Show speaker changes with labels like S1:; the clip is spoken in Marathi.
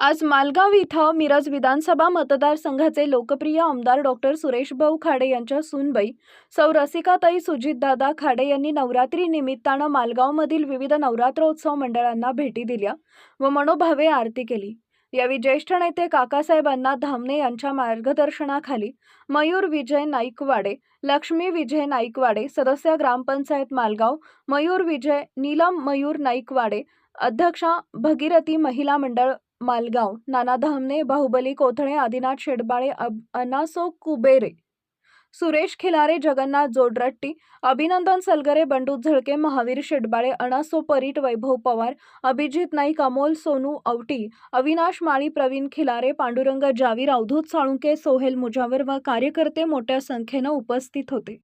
S1: आज मालगाव इथं मिरज विधानसभा मतदारसंघाचे लोकप्रिय आमदार डॉक्टर सुरेशभाऊ खाडे यांच्या सूनबाई सौ रसिकाताई सुजितदादा खाडे यांनी नवरात्री निमित्तानं मालगावमधील विविध नवरात्रोत्सव मंडळांना भेटी दिल्या व मनोभावे आरती केली. यावेळी ज्येष्ठ नेते काकासाहेबांना धामणे यांच्या मार्गदर्शनाखाली मयूर विजय नाईकवाडे लक्ष्मी विजय नाईकवाडे सदस्य ग्रामपंचायत मालगाव मयूर विजय नीलम मयूर नाईकवाडे अध्यक्षा भगीरथी महिला मंडळ मालगाव नाना धामणे बाहुबली कोथळे आदिनाथ शेडबाळे अब अनासो कुबेरे सुरेश खिलारे जगन्नाथ जोडरट्टी अभिनंदन सलगरे बंडू झळके महावीर शेडबाळे अनासो परीट वैभव पवार अभिजित नाईक अमोल सोनू औटी अविनाश माळी प्रवीण खिलारे पांडुरंग जावीर अवधूत साळुंके सोहेल मुजावर व कार्यकर्ते मोठ्या संख्येनं उपस्थित होते.